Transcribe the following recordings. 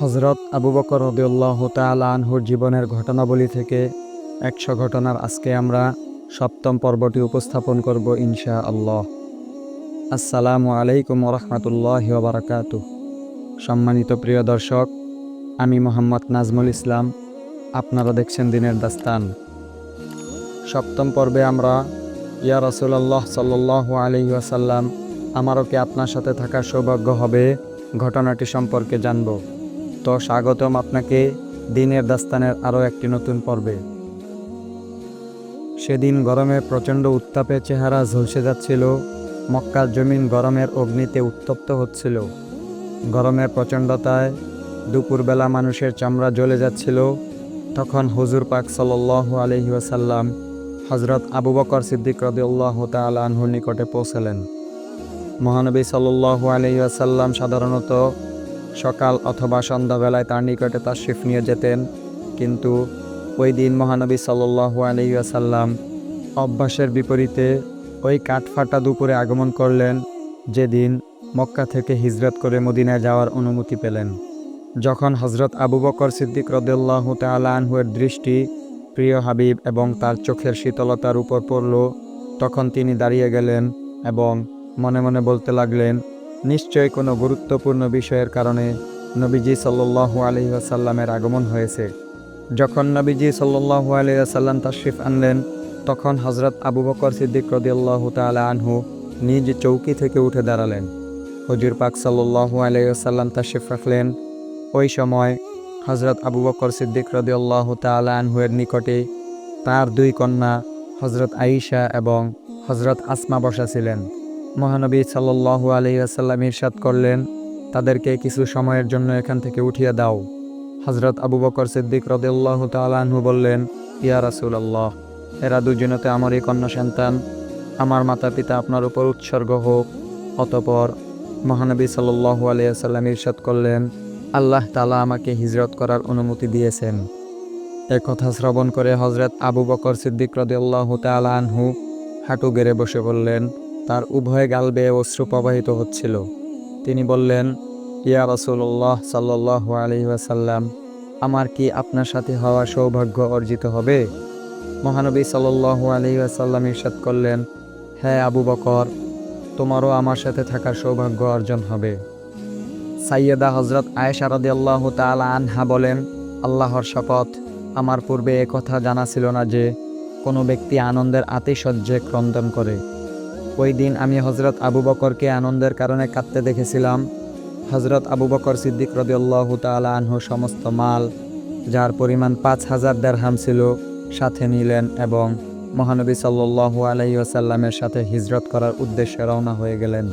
হজরত আবু বকর রদিউল্লাহ আনহুর জীবনের ঘটনাবলী থেকে একশো ঘটনার আজকে আমরা সপ্তম পর্বটি উপস্থাপন করব ইনশা আল্লাহ আসসালামু আলাইকুম রহমতুল্লাহ বারাকাতু। সম্মানিত প্রিয় দর্শক, আমি মোহাম্মদ নাজমুল ইসলাম, আপনারা দেখছেন দিনের দাস্তান। সপ্তম পর্বে আমরা, ইয়া রসুল্লাহ সাল্লাহ আলি আসাল্লাম আমারও কি আপনার সাথে থাকার সৌভাগ্য হবে? ঘটনাটি সম্পর্কে জানব। তো স্বাগতম আপনাকে দিনের দাস্তানের আরও একটি নতুন পর্বে। সেদিন গরমে প্রচণ্ড উত্তাপে চেহারা ঝলসে যাচ্ছিল, মক্কার জমিন গরমের অগ্নিতে উত্তপ্ত হচ্ছিল। গরমের প্রচণ্ডতায় দুপুরবেলা মানুষের চামড়া জ্বলে যাচ্ছিল, তখন হুজুর পাক সাল্লাহ আলহি ওয়াসাল্লাম হজরত আবু বকর সিদ্দিক রদিউল্লাহ তাল আনহুর নিকটে পৌঁছালেন। মহানবী সাল্লু আলহি আসাল্লাম সাধারণত সকাল অথবা সন্ধ্যাবেলায় তার নিকটে তাশরিফ নিয়ে যেতেন। কিন্তু ওই দিন মহানবী সাল্লু আলহি আসাল্লাম অভ্যাসের বিপরীতে ওই কাঠফাটা দুপুরে আগমন করলেন, যেদিন মক্কা থেকে হিজরত করে মদিনায় যাওয়ার অনুমতি পেলেন। যখন হজরত আবু বকর সিদ্দিক রদুল্লাহ তালা আনহুয়ের দৃষ্টি প্রিয় হাবিব এবং তার চোখের শীতলতার উপর পড়ল, তখন তিনি দাঁড়িয়ে গেলেন এবং মনে মনে বলতে লাগলেন নিশ্চয় কোনো গুরুত্বপূর্ণ বিষয়ের কারণে নবীজি সাল্লু আলহিহাসাল্লামের আগমন হয়েছে। যখন নবীজি সাল্লু আলহিহাসাল্লাম তাশরিফ আনলেন, তখন হজরত আবু বকর সিদ্দিক রদিয়াল্লাহ তালা আনহু নিজ চৌকি থেকে উঠে দাঁড়ালেন। হজুর পাক সাল্লু আলহিহাসাল্লাম তাশরিফ রাখলেন। ওই সময় হজরত আবু বকর সিদ্দিক রদিয়াল্লাহ তালা আনহুয়ের নিকটে তার দুই কন্যা হজরত আইসা এবং হজরত আসমা বসা ছিলেন। মহানবী সাল্লু আলি আসাল্লাম ইরশাদ করলেন, তাদেরকে কিছু সময়ের জন্য এখান থেকে উঠিয়ে দাও। হজরত আবু বকর সিদ্দিক রদুল্লাহ তালাহু বললেন, ইয়া রাসুল আল্লাহ এরা দুজনতে আমারই কন্যা সন্তান, আমার মাতা পিতা আপনার উপর উৎসর্গ হোক। অতপর মহানবী সাল্লু আলি আসাল্লাম ইরশাদ করলেন, আল্লাহ তালা আমাকে হিজরত করার অনুমতি দিয়েছেন। এ কথা শ্রবণ করে হজরত আবু বকর সিদ্দিক রদুল্লাহ তালা আনহু হাঁটু গেড়ে বসে বললেন তার উভয় গাল বেয়ে অশ্রু প্রবাহিত হচ্ছিল। তিনি বললেন, ইয়া রসুল্লাহ সাল্লাহ আলহি ওয়াসাল্লাম, আমার কি আপনার সাথে হওয়া সৌভাগ্য অর্জিত হবে? মহানবী সাল্লু আলহি ওয়াসাল্লাম ইরশাদ করলেন হ্যাঁ আবু বকর, তোমারও আমার সাথে থাকার সৌভাগ্য অর্জন হবে। সাইয়েদা হজরত আয়েশা রদি আল্লাহ তালা আনহা বলেন, আল্লাহর শপথ, আমার পূর্বে কথা জানা ছিল না যে কোনো ব্যক্তি আনন্দের আতিশয্যে ক্রন্দন করে। ওই দিন আমি হজরত আবু বকরকে আনন্দের কারণে কাঁদতে দেখেছিলাম। হজরত আবু বকর সিদ্দিক রদিউল্লাহ তালা আনহু সমস্ত মাল, যার পরিমাণ পাঁচ হাজার দেড়হাম ছিল, সাথে নিলেন এবং মহানবী সাল্লু আলাইসাল্লামের সাথে হিজরত করার উদ্দেশ্যে রওনা হয়ে গেলেন।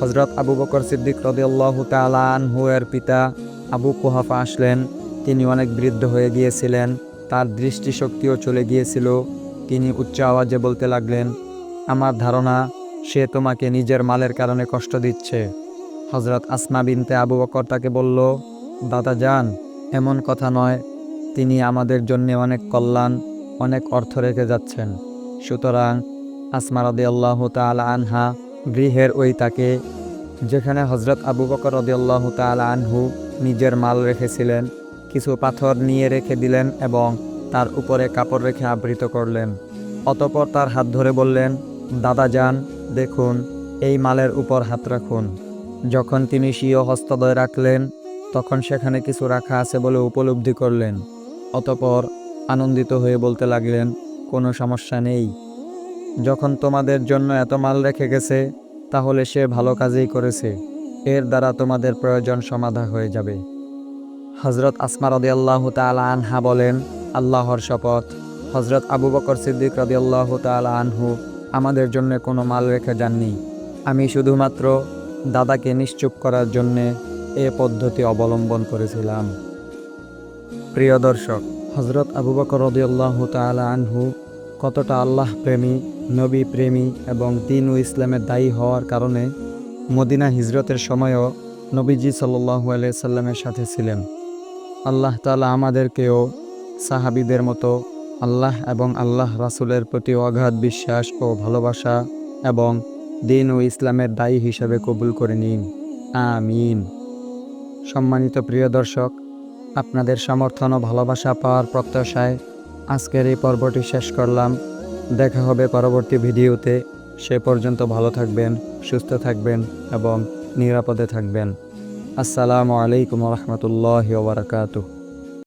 হজরত আবু বকর সিদ্দিক রদিউল্লাহ তালা আনহু এর পিতা আবু কুহাফা আসলেন। তিনি অনেক বৃদ্ধ হয়ে গিয়েছিলেন, তার দৃষ্টিশক্তিও চলে গিয়েছিল। তিনি উচ্চ আওয়াজে বলতে লাগলেন আমার ধারণা, সে তোমাকে নিজের মালের কারণে কষ্ট দিচ্ছে। হজরত আসমা বিনতে আবু বকর তাকে বলল, দাদা যান, এমন কথা নয়। তিনি আমাদের জন্য অনেক কল্যাণ, অনেক অর্থ রেখে যাচ্ছেন। সুতরাং আসমা রদি আল্লাহ তালা আনহা গৃহের ওই তাকে, যেখানে হজরত আবু বকর রদি আল্লাহ তালা আনহু নিজের মাল রেখেছিলেন, কিছু পাথর নিয়ে রেখে দিলেন এবং তার উপরে কাপড় রেখে আবৃত করলেন। অতপর তার হাত ধরে বললেন দাদা যান, দেখুন, এই মালের উপর হাত রাখুন। যখন তিনি স্বীয় হস্তদয় রাখলেন, তখন সেখানে কিছু রাখা আছে বলে উপলব্ধি করলেন। অতপর আনন্দিত হয়ে বলতে লাগলেন, কোনো সমস্যা নেই। যখন তোমাদের জন্য এত মাল রেখে গেছে, তাহলে সে ভালো কাজেই করেছে। এর দ্বারা তোমাদের প্রয়োজন সমাধা হয়ে যাবে। হজরত আসমা রদি আল্লাহ তালা আনহা বলেন, আল্লাহর শপথ। হজরত আবু বকর সিদ্দিক রদি আল্লাহ তালা আনহু আমাদের জন্য কোনো মাল রেখে যাননি। আমি শুধুমাত্র দাদাকে নিশ্চুপ করার জন্যে এ পদ্ধতি অবলম্বন করেছিলাম। প্রিয় দর্শক হজরত আবু বকর রদিয়াল্লাহ তালা আনহু কতটা আল্লাহ প্রেমী নবী প্রেমী এবং দিন ও ইসলামের দায়ী হওয়ার কারণে মদিনা হিজরতের সময়ও নবীজি সাল্লু সাল্লামের সাথে ছিলেন। আল্লাহ তালা আমাদেরকেও সাহাবিদের মতো আল্লাহ এবং আল্লাহ রাসুলের প্রতি অগাধ বিশ্বাস ও ভালোবাসা এবং দিন ও ইসলামের দায়ী হিসাবে কবুল করে নিন। আমিন। সম্মানিত প্রিয় দর্শক, আপনাদের সমর্থন ও ভালোবাসা পাওয়ার প্রত্যাশায় আজকের এই পর্বটি শেষ করলাম। দেখা হবে পরবর্তী ভিডিওতে। সে পর্যন্ত ভালো থাকবেন, সুস্থ থাকবেন এবং নিরাপদে থাকবেন। আসসালামু আলাইকুম রহমতুল্লাহ বারকাতুহ।